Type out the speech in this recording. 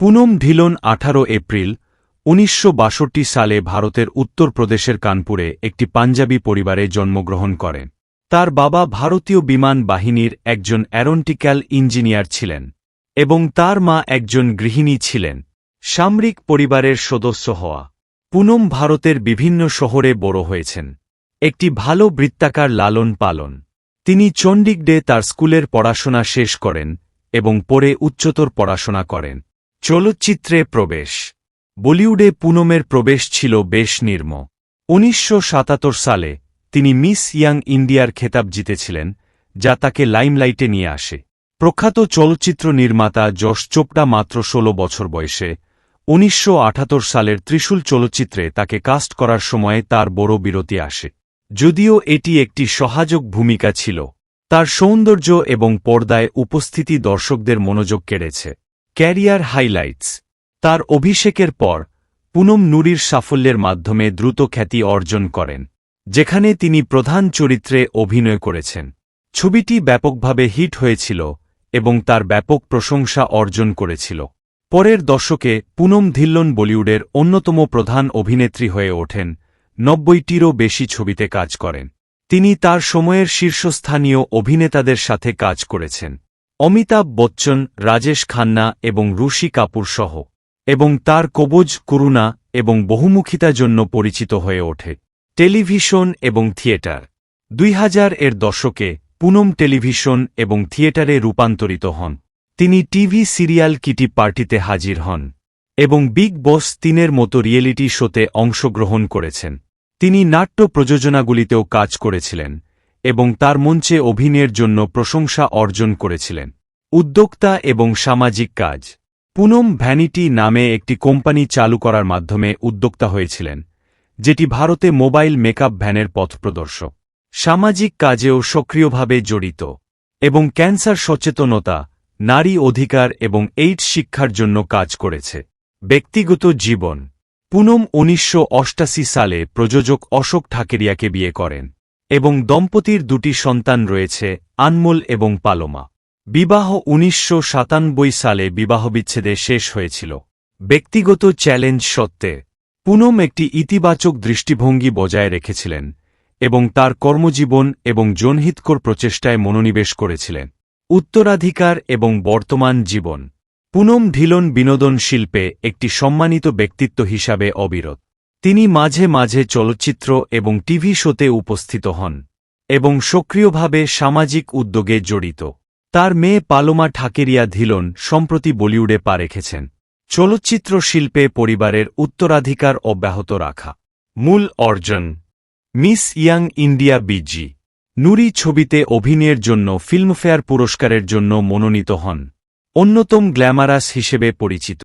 পুনম ঢিলন আঠারো এপ্রিল, উনিশশো বাষট্টি সালে ভারতের উত্তরপ্রদেশের কানপুরে একটি পাঞ্জাবি পরিবারে জন্মগ্রহণ করেন। তার বাবা ভারতীয় বিমান বাহিনীর একজন অ্যারোনটিক্যাল ইঞ্জিনিয়ার ছিলেন এবং তার মা একজন গৃহিণী ছিলেন। সামরিক পরিবারের সদস্য হওয়া, পুনম ভারতের বিভিন্ন শহরে বড় হয়েছেন। একটি ভালো বৃত্তাকার লালন পালন। তিনি চণ্ডীগড়ে তার স্কুলের পড়াশোনা শেষ করেন এবং পরে উচ্চতর পড়াশোনা করেন। চলচ্চিত্রে প্রবেশ। বলিউডে পুনমের প্রবেশ ছিল বেশ নির্ম। উনিশশো সাতাত্তর সালে তিনি মিস ইয়াং ইন্ডিয়ার খেতাব জিতেছিলেন, যা তাকে লাইমলাইটে নিয়ে আসে। প্রখ্যাত চলচ্চিত্র নির্মাতা যশ চোপড়া মাত্র ১৬ বছর বয়সে, উনিশশো সালের ত্রিশূল চলচ্চিত্রে তাকে কাস্ট করার সময়ে তার বড় বিরতি আসে। যদিও এটি একটি সহায়ক ভূমিকা ছিল, তার সৌন্দর্য এবং পর্দায় উপস্থিতি দর্শকদের মনোযোগ কেড়েছে। Career highlights. তার অভিষেকের পর, পুনম নুরির সাফল্যের মাধ্যমে দ্রুত খ্যাতি অর্জন করেন, যেখানে তিনি প্রধান চরিত্রে অভিনয় করেছেন। ছবিটি ব্যাপকভাবে হিট হয়েছিল এবং তার ব্যাপক প্রশংসা অর্জন করেছিল। পরের দশকে, পুনম ধিল্লন বলিউডের অন্যতম প্রধান অভিনেত্রী হয়ে ওঠেন, নব্বইটিরও বেশি ছবিতে কাজ করেন। তিনি তার সময়ের শীর্ষস্থানীয় অভিনেতাদের সাথে কাজ করেছেন। অমিতাভ বচ্চন, রাজেশ খান্না এবং রুশি কাপুর সহ, এবং তার কবজ, করুণা এবং বহুমুখিতার জন্য পরিচিত হয়ে ওঠে। টেলিভিশন এবং থিয়েটার। দুই হাজার এর দশকে পুনম টেলিভিশন এবং থিয়েটারে রূপান্তরিত হন। তিনি টিভি সিরিয়াল কিটি পার্টিতে হাজির হন এবং বিগ বস তিনের মতো রিয়েলিটি শোতে অংশগ্রহণ করেছেন। তিনি নাট্য প্রযোজনাগুলিতেও কাজ করেছিলেন। এবং তার মঞ্চে অভিনয়ের জন্য প্রশংসা অর্জন করেছিলেন। উদ্যোক্তা এবং সামাজিক কাজ। পুনম ভ্যানিটি নামে একটি কোম্পানি চালু করার মাধ্যমে উদ্যোক্তা হয়েছিলেন, যেটি ভারতে মোবাইল মেকআপ ভ্যানের পথপ্রদর্শক সামাজিক কাজেও সক্রিয়ভাবে জড়িত এবং ক্যান্সার সচেতনতা, নারী অধিকার এবং এইডস শিক্ষার জন্য কাজ করেছে। ব্যক্তিগত জীবন। পুনম উনিশশো সালে প্রযোজক অশোক ঠাকেরিয়াকে বিয়ে করেন। এবং দম্পতির দুটি সন্তান রয়েছে, আনমোল এবং পালোমা। বিবাহ উনিশশো সাতানব্বই সালে বিবাহবিচ্ছেদে শেষ হয়েছিল। ব্যক্তিগত চ্যালেঞ্জ সত্ত্বে, পুনম একটি ইতিবাচক দৃষ্টিভঙ্গি বজায় রেখেছিলেন এবং তার কর্মজীবন এবং জনহিতকর প্রচেষ্টায় মনোনিবেশ করেছিলেন। উত্তরাধিকার এবং বর্তমান জীবন। পুনম ঢিলন বিনোদন শিল্পে একটি সম্মানিত ব্যক্তিত্ব হিসাবে অবিরত। তিনি মাঝে মাঝে চলচ্চিত্র এবং টিভি শোতে উপস্থিত হন এবং সক্রিয়ভাবে সামাজিক উদ্যোগে জড়িত। তার মেয়ে পালোমা ঠাকেরিয়া ধিলন সম্প্রতি বলিউডে পা রেখেছেন। চলচ্চিত্র শিল্পে পরিবারের উত্তরাধিকার অব্যাহত রাখা। মূল অর্জন, মিস ইয়াং ইন্ডিয়া বিজি, নুরি ছবিতে অভিনয়ের জন্য ফিল্মফেয়ার পুরস্কারের জন্য মনোনীত হন। অন্যতম গ্ল্যামারাস হিসেবে পরিচিত।